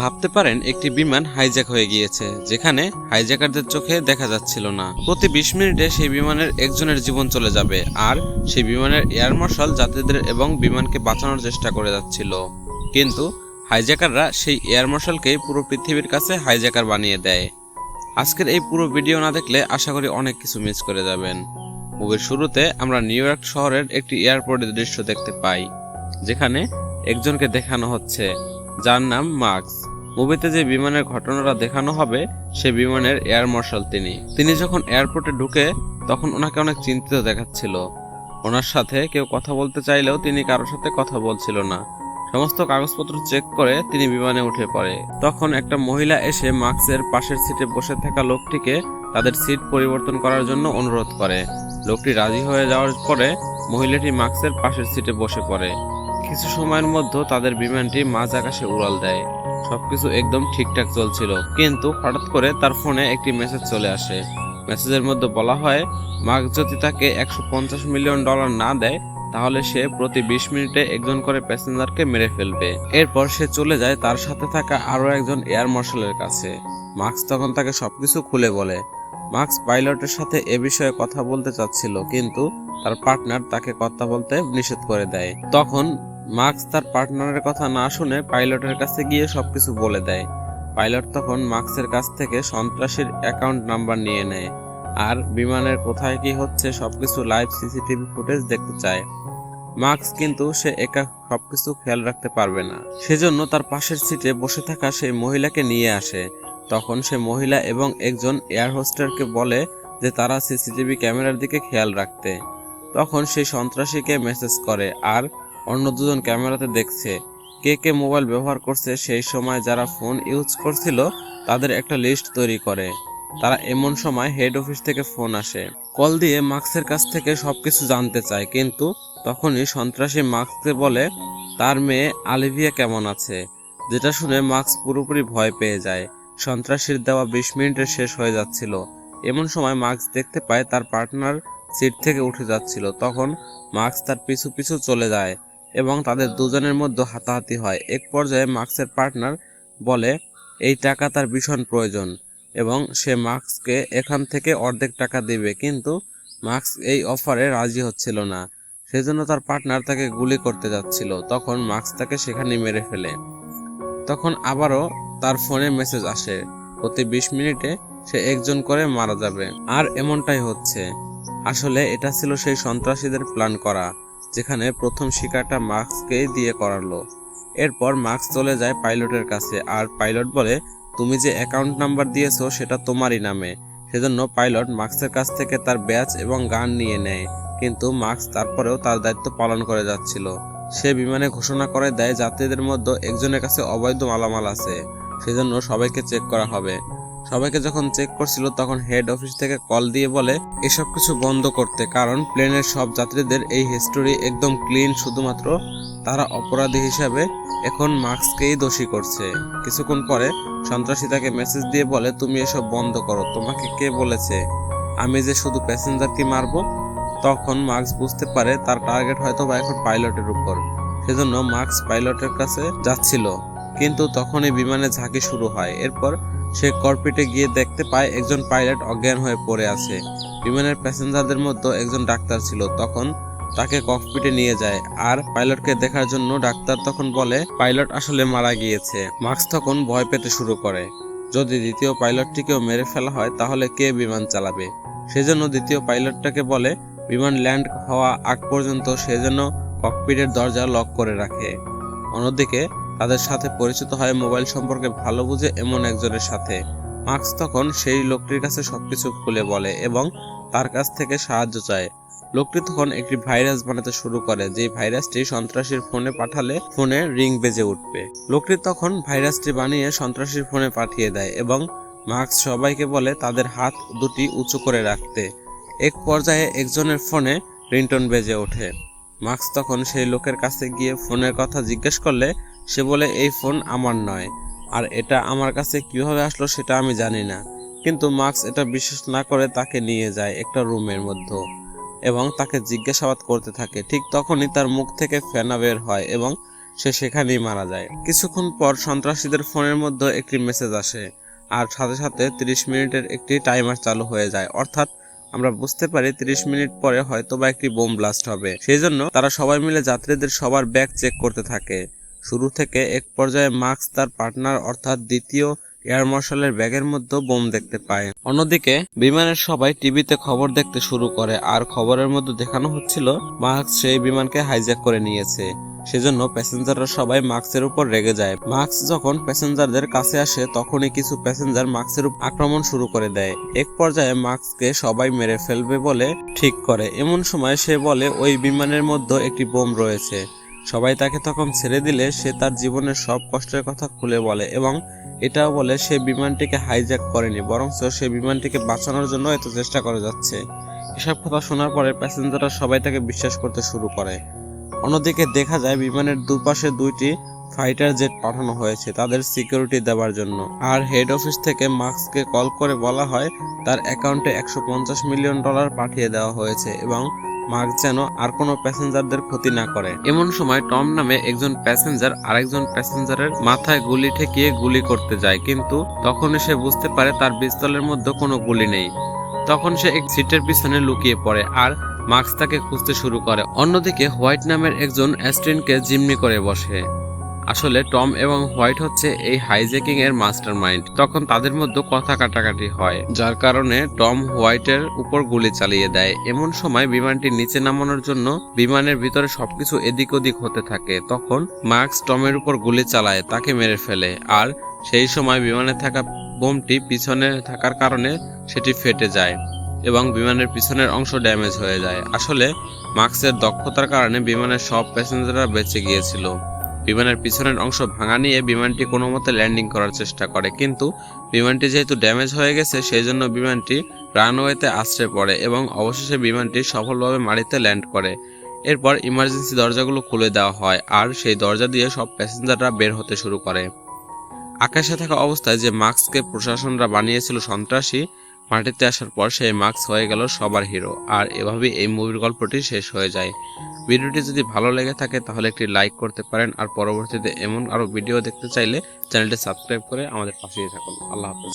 ভাবতে পারেন একটি বিমান হাইজ্যাক হয়ে গিয়েছে, যেখানে হাইজ্যাকারদের চোখে দেখা যাচ্ছিল না। প্রতি বিশ মিনিটে সেই বিমানের একজনের জীবন চলে যাবে, আর সেই বিমানের এয়ার মার্শাল যাত্রীদের এবং বিমানকে বাঁচানোর চেষ্টা করে যাচ্ছিল। কিন্তু হাইজ্যাকাররা সেই এয়ার মার্শালকেই পুরো পৃথিবীর কাছে হাইজ্যাকার বানিয়ে দেয়। আজকের এই পুরো ভিডিও না দেখলে আশা করি অনেক কিছু মিস করে যাবেন। মুভির শুরুতে আমরা নিউ ইয়র্ক শহরের একটি এয়ারপোর্টের দৃশ্য দেখতে পাই, যেখানে একজনকে দেখানো হচ্ছে, যার নাম মার্কস। মুভিতে যে বিমানের ঘটনাটা দেখানো হবে, সে বিমানের এয়ার মার্শাল তিনি। তিনি যখন এয়ারপোর্টে ঢুকে, তখন ওনাকে অনেক চিন্তিত দেখাচ্ছিল। ওনার সাথে কেউ কথা বলতে চাইলেও তিনি কারোর সাথে কথা বলছিল না। সমস্ত কাগজপত্র চেক করে তিনি বিমানে উঠে পড়ে। তখন একটা মহিলা এসে মার্কসের পাশের সিটে বসে থাকা লোকটিকে তাদের সিট পরিবর্তন করার জন্য অনুরোধ করে। লোকটি রাজি হয়ে যাওয়ার পরে মহিলাটি মার্কসের পাশের সিটে বসে পড়ে। কিছু সময়ের মধ্যে তাদের বিমানটি মাঝ আকাশে উড়াল দেয়। সবকিছু একদম ঠিকঠাক চলছিল। কিন্তু হঠাৎ করে তার ফোনে একটি মেসেজ চলে আসে। মেসেজের মধ্যে বলা হয় মার্ক যদি তাকে একশো পঞ্চাশ মিলিয়ন ডলার না দেয়, তাহলে সে প্রতি বিশ মিনিটে একজন করে প্যাসেঞ্জারকে মেরে ফেলবে। এরপর সে চলে যায় তার সাথে থাকা আরও একজন এয়ার মার্শালের কাছে। মার্কস তখন তাকে সবকিছু খুলে বলে। মার্কস পাইলটের সাথে এ বিষয়ে কথা বলতে চাচ্ছিল, কিন্তু তার পার্টনার তাকে কথা বলতে নিষেধ করে দেয়। তখন মার্কস তার পার্টনারের কথা না শুনে পাইলটের কাছে গিয়ে সবকিছু বলে দেয়। পাইলট তখন মার্কসের কাছ থেকে সন্ত্রাসীর অ্যাকাউন্ট নাম্বার নিয়ে নেয় আর বিমানের কোথায় কি হচ্ছে সবকিছু লাইভ সিসিটিভি ফুটেজ দেখতে চায়। মার্কস কিন্তু সে একা সবকিছু খেয়াল রাখতে পারবে না। সেজন্য তার পাশের সিটে বসে থাকা সেই মহিলাকে নিয়ে আসে। তখন সে মহিলা এবং একজন এয়ার হোস্টারকে বলে যে তারা সিসিটিভি ক্যামেরার দিকে খেয়াল রাখতে। তখন সেই সন্ত্রাসীকে মেসেজ করে আর অন্য দুজন ক্যামেরাতে দেখছে। কে কে মোবাইল ব্যবহার করছে সেই সময় যারা ফোন ইউজ করছিল, তাদের একটা লিস্ট তৈরি করে। তারা এমন সময় হেড অফিস থেকে ফোন আসে। কল দিয়ে মার্কসের কাছ থেকে সবকিছু জানতে চায়, কিন্তু তখনই সন্ত্রাসী মার্কসকে বলে, তার মেয়ে আলিভিয়া কেমন আছে? যেটা শুনে মার্কস পুরোপুরি ভয় পেয়ে যায়। সন্ত্রাসীর দেওয়া বিশ মিনিটে শেষ হয়ে যাচ্ছিল। এমন সময় মার্কস দেখতে পায় তার পার্টনার সিট থেকে উঠে যাচ্ছিল। তখন মার্কস তার পিছু পিছু চলে যায়। এবং তাদের দুজনের মধ্যে হাতাহাতি হয়। এক পর্যায়ে মার্কসের পার্টনার বলে, এই টাকা তার ভীষণ প্রয়োজন এবং সে মার্কসকে এখান থেকে অর্ধেক টাকা দেবে। কিন্তু মার্কস এই অফারে রাজি হচ্ছিল না। সেজন্য তার পার্টনার তাকে গুলি করতে যাচ্ছিল। তখন মার্কস তাকে সেখানে মেরে ফেলে। তখন আবারও তার ফোনে মেসেজ আসে। প্রতি বিশ মিনিটে সে একজন করে মারা যাবে। আর এমনটাই হচ্ছে। আসলে এটা ছিল সেই সন্ত্রাসীদের প্ল্যান করা। যেখানে প্রথম শিকারটা মার্কসকেই দিয়ে করালো। এরপর মার্কস চলে যায় পাইলটের কাছে, আর পাইলট বলে, তুমি যে অ্যাকাউন্ট নাম্বার দিয়েছ সেটা তোমারই নামে। সেজন্য পাইলট মার্কসের কাছ থেকে তার ব্যাচ এবং গান নিয়ে নেয়, কিন্তু মার্কস তারপরেও তার দায়িত্ব পালন করে যাচ্ছিল। সে বিমানে ঘোষণা করে দেয়, যাত্রীদের মধ্যে একজনের কাছে অবৈধ মালামাল আছে, সেজন্য সবাইকে চেক করা হবে। সবাইকে যখন চেক করছিল, তখন হেড অফিস থেকে কল দিয়ে বলে, এসব কিছু বন্ধ করতে। কারণ প্লেনের সব যাত্রীদের এই হিস্টোরি একদম ক্লিন শুধুমাত্র তারা অপরাধী হিসাবে এখন মার্কসকেই দোষী করছে। কিছুক্ষণ পরে সন্ত্রাসী তাকে মেসেজ দিয়ে বলে, তুমি এসব বন্ধ করো। তোমাকে কে বলেছে? আমি যে শুধু প্যাসেঞ্জারকে মারবো? তখন মার্কস বুঝতে পারে তার টার্গেট হয়তো বা এখন পাইলটের উপর। সেজন্য মার্কস পাইলটের কাছে যাচ্ছিল। কিন্তু তখনই বিমানে ঝাঁকি শুরু হয়। এরপর সে কর্পিটে গিয়ে দেখতে পায় একজন পাইলট অজ্ঞান হয়ে পড়ে আছে। বিমানের প্যাসেঞ্জারদের মধ্যে একজন ডাক্তার ছিল, তখন তাকে ককপিটে নিয়ে যায়। আর পাইলটকে দেখার জন্য ডাক্তার তখন বলে পাইলট আসলে মারা গিয়েছে। মার্কস তখন ভয় পেতে শুরু করে। যদি দ্বিতীয় পাইলটটিকেও মেরে ফেলা হয়, তাহলে কে বিমান চালাবে? সেজন্য দ্বিতীয় পাইলটটাকে বলে, বিমান ল্যান্ড হওয়া আগ পর্যন্ত সে যেন ককপিটের দরজা লক করে রাখে। অন্যদিকে তাদের সাথে পরিচিত হয় মোবাইল সম্পর্কে ভালো বুঝে এমন একজনের সাথে। মার্কস তখন সেই লোকটির কাছে সবকিছু খুলে বলে এবং তার কাছ থেকে সাহায্য চায়। লোকটি তখন একটি ভাইরাস বানাতে শুরু করে যে ভাইরাসটি সন্ত্রাসীর ফোনে পাঠালে ফোনে রিং বেজে উঠবে। লোকটি তখন ভাইরাসটি বানিয়ে সন্ত্রাসীর ফোনে পাঠিয়ে দেয় এবং মার্কস সবাইকে বলে তাদের হাত দুটি উঁচু করে রাখতে। এক পর্যায়ে একজনের ফোনে রিংটন বেজে ওঠে। মার্কস তখন সেই লোকের কাছে গিয়ে ফোনের কথা জিজ্ঞেস করলে সে বলে, এই ফোন আমার নয়। আর এটা আমার কাছে কীভাবে আসলো সেটা আমি জানি না। কিন্তু মার্কস এটা বিশ্বাস না করে তাকে নিয়ে যায় একটা রুমের মধ্যে এবং তাকে জিজ্ঞাসাবাদ করতে থাকে। ঠিক তখনই তার মুখ থেকে ফেনা বের হয় এবং সে সেখানেই মারা যায়। কিছুক্ষণ পর সন্ত্রাসীদের ফোনের মধ্যে একটি মেসেজ আসে আর সাথে সাথে তিরিশ মিনিটের একটি টাইমার চালু হয়ে যায়। অর্থাৎ আমরা বুঝতে পারি তিরিশ মিনিট পরে হয়তো বা একটি বোম ব্লাস্ট হবে। সেই জন্য তারা সবাই মিলে যাত্রীদের সবার ব্যাগ চেক করতে থাকে। শুরু থেকে এক পর্যায়ে মার্কস তার পার্টনার অর্থাৎ দ্বিতীয় এয়ার মার্শালের ব্যাগের মধ্যে বোম দেখতে পায়। অন্যদিকে বিমানের সবাই টিভিতে খবর দেখতে শুরু করে, আর খবরের মধ্যে দেখানো হচ্ছিল মার্কস সেই বিমানকে হাইজ্যাক করে নিয়েছে। সেজন্য প্যাসেঞ্জাররা সবাই মার্কসের উপর রেগে যায়। মার্কস যখন প্যাসেঞ্জারদের কাছে আসে, তখনই কিছু প্যাসেঞ্জার মার্কসের উপর আক্রমণ শুরু করে দেয়। এক পর্যায়ে মার্কসকে সবাই মেরে ফেলবে বলে ঠিক করে। এমন সময় সে বলে, ওই বিমানের মধ্যে একটি বোম রয়েছে। সবাই তাকে তখন ছেড়ে দিলে সে তার জীবনের সব কষ্টের কথা খুলে বলে এবং এটাও বলে সে বিমানটিকে হাইজ্যাক করেনি বরং সে বিমানটিকে বাঁচানোর জন্য এত চেষ্টা করে যাচ্ছে। এসব কথা শোনার পরে প্যাসেঞ্জাররা সবাই তাকে বিশ্বাস করতে শুরু করে। অন্যদিকে দেখা যায় বিমানের দুপাশে দুইটি ফাইটার জেট পাঠানো হয়েছে তাদের সিকিউরিটি দেওয়ার জন্য। আর হেড অফিস থেকে মার্কসকে কল করে বলা হয়, তার অ্যাকাউন্টে একশো পঞ্চাশ মিলিয়ন ডলার পাঠিয়ে দেওয়া হয়েছে এবং মার্ক যেন আর কোনো প্যাসেঞ্জারদের ক্ষতি না করে। এমন সময় টম নামে একজন প্যাসেঞ্জার আরেকজন প্যাসেঞ্জারের মাথায় গুলি ঠেকিয়ে গুলি করতে যায়, কিন্তু তখন সে বুঝতে পারে তার পিস্তলের মধ্যে কোনো গুলি নেই। তখন সে এক সিটের পিছনে লুকিয়ে পড়ে আর মার্কস তাকে খুঁজতে শুরু করে। অন্যদিকে হোয়াইট নামের একজন অ্যাস্ট্রিনকে জিম্মি করে বসে। আসলে টম এবং হোয়াইট হচ্ছে এই হাইজ্যাকিং এর মাস্টার মাইন্ড তখন তাদের মধ্যে কথা কাটাকাটি হয়, যার কারণে টম হোয়াইটের উপর গুলি চালিয়ে দেয়। এমন সময় বিমানটি নিচে নামানোর জন্য বিমানের ভিতরে সবকিছু এদিক ওদিক হতে থাকে। তখন মার্কস টমের উপর গুলি চালায়, তাকে মেরে ফেলে। আর সেই সময় বিমানে থাকা বোমটি পিছনে থাকার কারণে সেটি ফেটে যায় এবং বিমানের পিছনের অংশ ড্যামেজ হয়ে যায়। আসলে মার্কসের দক্ষতার কারণে বিমানের সব প্যাসেঞ্জাররা বেঁচে গিয়েছিল। বিমানের পিছনের অংশ ভাঙা নিয়ে বিমানটি কোনো মতে ল্যান্ডিং করার চেষ্টা করে। কিন্তু বিমানটি যেহেতু ড্যামেজ হয়ে গেছে সেই জন্য বিমানটি রানওয়েতে আশ্রয় পড়ে এবং অবশেষে বিমানটি সফলভাবে মাটিতে ল্যান্ড করে। এরপর ইমার্জেন্সি দরজাগুলো খুলে দেওয়া হয় আর সেই দরজা দিয়ে সব প্যাসেঞ্জাররা বের হতে শুরু করে। আকাশে থাকা অবস্থায় যে মাস্ককে প্রশাসনরা বানিয়েছিল সন্ত্রাসী মাটিতে আসার পর সেই মাক্স হয়ে গেল সবার হিরো। আর এভাবেই এই মুভির গল্পটি শেষ হয়ে যায়। ভিডিওটি যদি ভালো লেগে থাকে তাহলে একটি লাইক করতে পারেন। আর পরবর্তীতে এমন আরও ভিডিও দেখতে চাইলে চ্যানেলটি সাবস্ক্রাইব করে আমাদের পাশেই থাকুন। আল্লাহ হাফেজ।